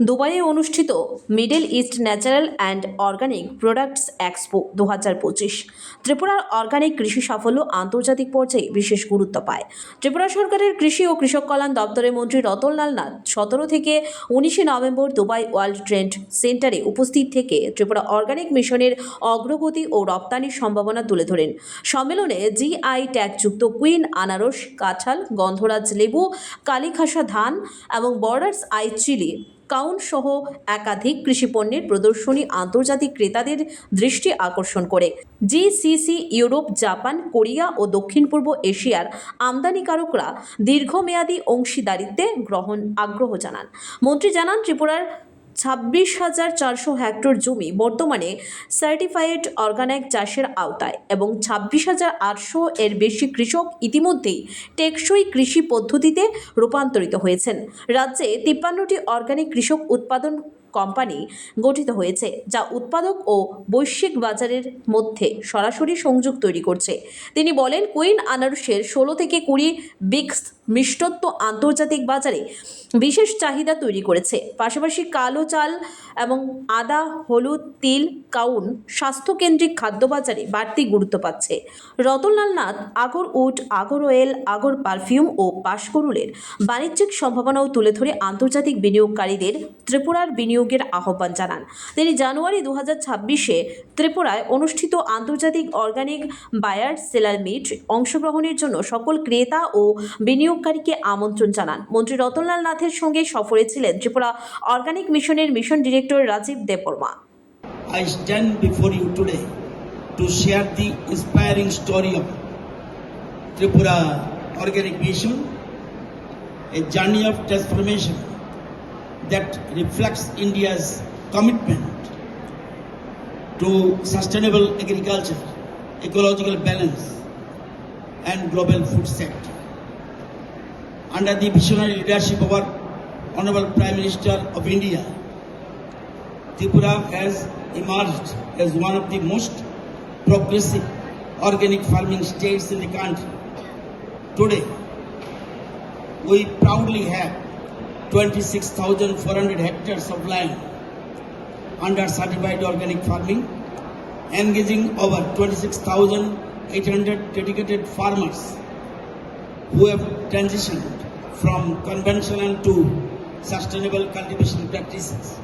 দুবাইয়ে অনুষ্ঠিত middle east natural and organic products expo দু হাজার পঁচিশ। ত্রিপুরার অর্গানিক কৃষি সাফল্য আন্তর্জাতিক পর্যায়ে বিশেষ গুরুত্ব পায়। ত্রিপুরা সরকারের কৃষি ও কৃষক কল্যাণ দপ্তরের মন্ত্রী রতনলাল নাথ সতেরো থেকে উনিশে নভেম্বর দুবাই ওয়ার্ল্ড ট্রেড সেন্টারে উপস্থিত থেকে ত্রিপুরা অর্গানিক মিশনের অগ্রগতি ও রপ্তানির সম্ভাবনা তুলে ধরেন। সম্মেলনে জিআই ট্যাগযুক্ত কুইন আনারস, কাঁঠাল, গন্ধরাজ লেবু, কালীখাসা ধান এবং বর্ডার্স আই চিলি কাউন সহ একাধিক কৃষিপণ্যের প্রদর্শনী আন্তর্জাতিক ক্রেতাদের দৃষ্টি আকর্ষণ করে। জিসিসি ইউরোপ, জাপান, কোরিয়া ও দক্ষিণ পূর্ব এশিয়ার আমদানিকারকরা দীর্ঘমেয়াদী অংশীদারিত্বে গ্রহণ আগ্রহ জানান। মন্ত্রী জানান, ত্রিপুরার ছাব্বিশ হাজার চারশো হেক্টর জমি বর্তমানে সার্টিফাইড অর্গানিক চাষের আওতায় এবং ছাব্বিশ হাজার আটশো এর বেশি কৃষক ইতিমধ্যেই টেকসই কৃষি পদ্ধতিতে রূপান্তরিত হয়েছেন। রাজ্যে তিপ্পান্নটি অর্গানিক কৃষক উৎপাদন কোম্পানি গঠিত হয়েছে, যা উৎপাদক ও বৈশ্বিক বাজারের মধ্যে সরাসরি সংযোগ তৈরি করছে। তিনি বলেন, কুইন আনারসের ষোলো থেকে কুড়ি বিক্স মিষ্টত্ব আন্তর্জাতিক বাজারে বিশেষ চাহিদা তৈরি করেছে। পাশাপাশি কালো চাল এবং আদা, হলুদ, তিল, কাউন স্বাস্থ্যকেন্দ্রিক খাদ্য বাজারে বাড়তি গুরুত্ব পাচ্ছে। Ratanlal Nath, agar wood agar oil, agar perfume ও বাঁশকরুলের বাণিজ্যিক সম্ভাবনাও তুলে ধরে আন্তর্জাতিক বিনিয়োগকারীদের ত্রিপুরার বিনিয়োগের আহ্বান জানান। তিনি জানুয়ারি দু হাজার ছাব্বিশে ত্রিপুরায় অনুষ্ঠিত আন্তর্জাতিক অর্গানিক বায়ার সেলার মিট অংশগ্রহণের জন্য সকল ক্রেতা ও বিনিয়োগকারীকে আমন্ত্রণ জানান মন্ত্রী রতনলাল নাথের সঙ্গে সফরে ছিলেন ত্রিপুরা অর্গানিক মিশনের mission director Rajib Debbarma I stand before you today to share the inspiring story of Tripura Organic Mission, a journey of transformation that reflects India's commitment to sustainable agriculture, ecological balance, and global food sector. Under the visionary leadership of our Honorable Prime Minister of India, Tripura has emerged as one of the most progressive organic farming states in the country. Today, we proudly have 26,400 hectares of land under certified organic farming, engaging over 26,800 dedicated farmers who have transitioned from conventional to sustainable cultivation practices.